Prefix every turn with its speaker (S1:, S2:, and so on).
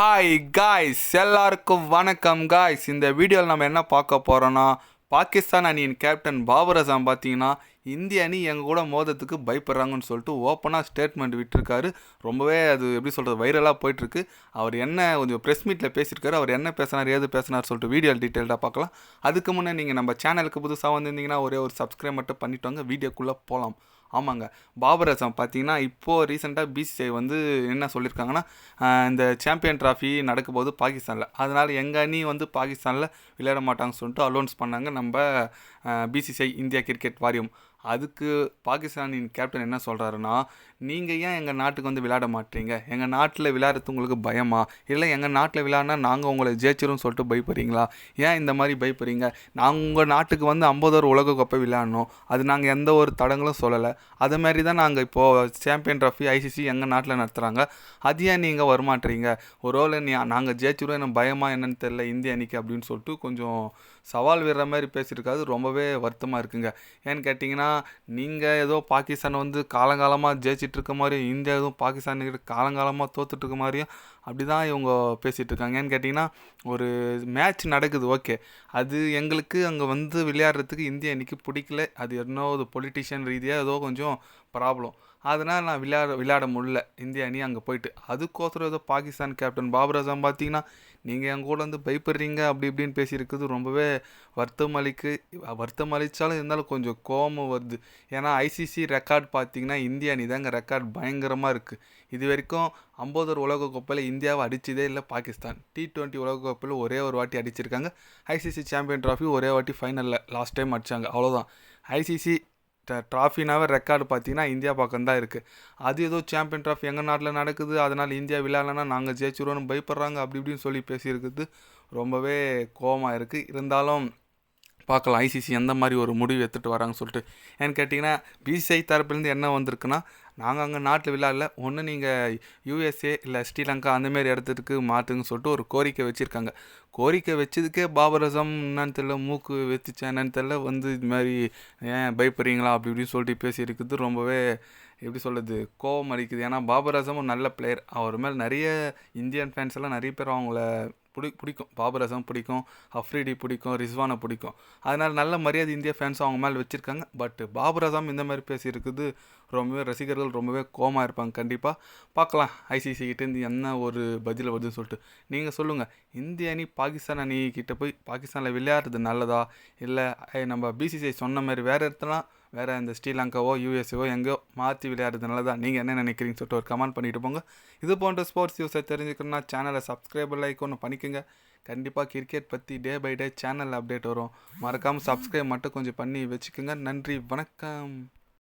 S1: Hi guys எல்லாருக்கும் வணக்கம் guys இந்த வீடியோவில் நம்ம என்ன பார்க்க போகிறோன்னா பாகிஸ்தான் அணியின் கேப்டன் பாபர் அசாம் பார்த்தீங்கன்னா இந்திய அணி எங்கள் கூட மோதத்துக்கு பயப்படுறாங்கன்னு சொல்லிட்டு ஓப்பனாக ஸ்டேட்மெண்ட் விட்டுருக்காரு. ரொம்பவே அது எப்படி சொல்கிறது வைரலாக போயிட்டுருக்கு. அவர் என்ன கொஞ்சம் ப்ரெஸ் மீட்டில் பேசியிருக்காரு. அவர் என்ன பேசினார் ஏது பேசினார் சொல்லிட்டு வீடியோ டீட்டெயில்டாக பார்க்கலாம். அதுக்கு முன்னே நீங்கள் நம்ம சேனலுக்கு புதுசாக வந்திருந்தீங்கன்னா ஒரே ஒரு சப்ஸ்கிரைப் மட்டும் பண்ணிட்டு வீடியோக்குள்ளே போகலாம் ஆமாங்க. பாபர் அசாம் பார்த்தீங்கன்னா இப்போது ரீசெண்டாக பிசிசிஐ வந்து என்ன சொல்லியிருக்காங்கன்னா இந்த சாம்பியன் ட்ராஃபி நடக்கும்போது பாகிஸ்தானில். அதனால் எங்கள் அணி வந்து பாகிஸ்தானில் விளையாட மாட்டாங்கன்னு சொல்லிட்டு அலௌன்ஸ் பண்ணாங்க நம்ம பிசிசிஐ இந்தியா கிரிக்கெட் வாரியம் அதுக்கு பாகிஸ்தானின் கேப்டன் என்ன சொல்கிறாருன்னா நீங்கள் ஏன் எங்கள் நாட்டுக்கு வந்து விளையாட மாட்டீங்க? எங்கள் நாட்டில் விளையாடுறது உங்களுக்கு பயமா? இல்லை எங்கள் நாட்டில் விளையாடினா நாங்கள் உங்களை ஜெயிச்சிரும் சொல்லிட்டு பயப்படுறீங்களா? ஏன் இந்த மாதிரி பயப்படுறீங்க? நாங்கள் உங்கள் நாட்டுக்கு வந்து ஐம்பது உலக கோப்பை விளையாடணும். அது நாங்கள் எந்த ஒரு தடங்களும் சொல்லலை. அது மாதிரி தான் நாங்கள் இப்போது சாம்பியன் ட்ராஃபி ஐசிசி எங்கள் நாட்டில் நடத்துகிறாங்க அது ஏன் நீங்கள் வரமாட்டீங்க? ஒரு வேளை நீ நாங்கள் ஜெயிச்சிரும் என்ன பயமா என்னன்னு தெரில இந்திய அணிக்கு அப்படின்னு சொல்லிட்டு கொஞ்சம் சவால் விடுற மாதிரி பேசியிருக்காது ரொம்பவே வருத்தமாக இருக்குங்க. ஏன்னு கேட்டிங்கன்னா நீங்கள் ஏதோ பாகிஸ்தான் வந்து காலங்காலமாக ஜெயிச்சிட்டு இருக்க மாதிரியும் இந்தியா எதுவும் பாகிஸ்தானுக்கிட்ட காலங்காலமாக தோத்துட்டு இருக்க மாதிரியும் அப்படி தான் இவங்க பேசிகிட்டு இருக்காங்கன்னு கேட்டிங்கன்னா ஒரு மேட்ச் நடக்குது ஓகே அது எங்களுக்கு அங்கே வந்து விளையாடுறதுக்கு இந்தியா இன்றைக்கி பிடிக்கல. அது என்ன ஒரு பொலிட்டிஷியன் ரீதியாக ஏதோ கொஞ்சம் ப்ராப்ளம் அதனால் நான் விளையாட விளையாட முடியல. இந்திய அணி அங்கே போயிட்டு. அதுக்கோசரம் ஏதோ பாகிஸ்தான் கேப்டன் பாபர் அசாம் பார்த்தீங்கன்னா நீங்கள் என் கூட வந்து பயப்படுறீங்க அப்படி இப்படின்னு பேசியிருக்குது. ரொம்பவே வருத்தம் அளிக்கு வருத்தம் அளித்தாலும் இருந்தாலும் கொஞ்சம் கோபம் வருது. ஏன்னா ஐசிசி ரெக்கார்ட் பார்த்தீங்கன்னா இந்திய அணி தாங்க ரெக்கார்ட் பயங்கரமாக இருக்குது இது வரைக்கும் ஐம்பதோர் உலக கோப்பையில் இந்தியாவை அடித்ததே இல்லை பாகிஸ்தான். டி டுவெண்ட்டி உலக கோப்பையில் ஒரே ஒரு வாட்டி அடிச்சிருக்காங்க. ஐசிசி சாம்பியன் ட்ராஃபி ஒரே வாட்டி ஃபைனலில் லாஸ்ட் டைம் அடித்தாங்க அவ்வளோதான் ஐசிசி ட்ராஃபினாவே ரெக்கார்டு பார்த்தீங்கன்னா இந்தியா பக்கம் தான் இருக்குது அது ஏதோ சாம்பியன் ட்ராஃபி எங்கள் நாட்டில் நடக்குது அதனால் இந்தியா விளையாடலன்னா நாங்கள் ஜெயிச்சிருவோம்னு பயப்படுறாங்க அப்படி இப்படின்னு சொல்லி பேசியிருக்குது ரொம்பவே கோவமாக இருக்குது இருந்தாலும் பார்க்கலாம் ஐசிசி எந்த மாதிரி ஒரு முடிவு எடுத்துகிட்டு வராங்கன்னு சொல்லிட்டு. ஏன்னு கேட்டிங்கன்னா பிசிஐ தரப்புலேருந்து என்ன வந்திருக்குன்னா நாங்கள் அங்கே நாட்டில் விழாவில் ஒன்று நீங்கள் யூஎஸ்ஏ இல்லை ஸ்ரீலங்கா அந்தமாரி இடத்துக்கு மாற்றுங்கன்னு சொல்லிட்டு ஒரு கோரிக்கை வச்சுருக்காங்க. கோரிக்கை வச்சதுக்கே பாபரசம் என்னன்னு தெரில மூக்கு வெத்துச்சா என்னன்னு தெரில வந்து இது மாதிரி ஏன் பயப்படுறீங்களா அப்படி இப்படின்னு சொல்லிட்டு பேசியிருக்குது ரொம்பவே எப்படி சொல்கிறது கோவம் அடிக்குது ஏன்னா பாபர் அசாம் ஒரு நல்ல பிளேயர் அவர் மேல் நிறைய இந்தியன் ஃபேன்ஸ் எல்லாம் நிறைய பேர் அவங்கள பிடி பிடிக்கும். பாபர் அசம் பிடிக்கும் அஃப்ரிடி பிடிக்கும் ரிஸ்வானை பிடிக்கும். அதனால் நல்ல மரியாதை இந்திய ஃபேன்ஸும் அவங்க மேலே வச்சுருக்காங்க. பட் பாபர் அசாம் இந்த மாதிரி பேசியிருக்குது ரொம்பவே ரசிகர்கள் ரொம்பவே கோமாக இருப்பாங்க. கண்டிப்பாக பார்க்கலாம் ஐசிசி கிட்டேருந்து என்ன ஒரு பதில் வருதுன்னு சொல்லிட்டு. நீங்கள் சொல்லுங்கள் இந்திய அணி பாகிஸ்தான் அணி கிட்டே போய் பாகிஸ்தானில் விளையாடுறது நல்லதா? இல்லை நம்ம பிசிசிஐ சொன்ன மாதிரி வேறு இடத்துலாம் வேறு இந்த ஸ்ரீலங்காவோ யூஎஸ்ஓ எங்கேயோ மாற்றி விளையாடுறதுனால தான் நீங்கள் என்ன நினைக்கிறீங்கன்னு சொல்லிட்டு ஒரு கமெண்ட் பண்ணிட்டு போங்க. இது போன்ற ஸ்போர்ட்ஸ் நியூஸை தெரிஞ்சுக்கணும்னா சேனலை சப்ஸ்கிரைப் லைக் ஒன்று பண்ணிக்கோங்க. கண்டிப்பாக கிரிக்கெட் பற்றி day by day channel update வரும். மறக்காமல் சப்ஸ்கிரைப் மட்டும் கொஞ்சம் பண்ணி வச்சுக்கோங்க. நன்றி வணக்கம்.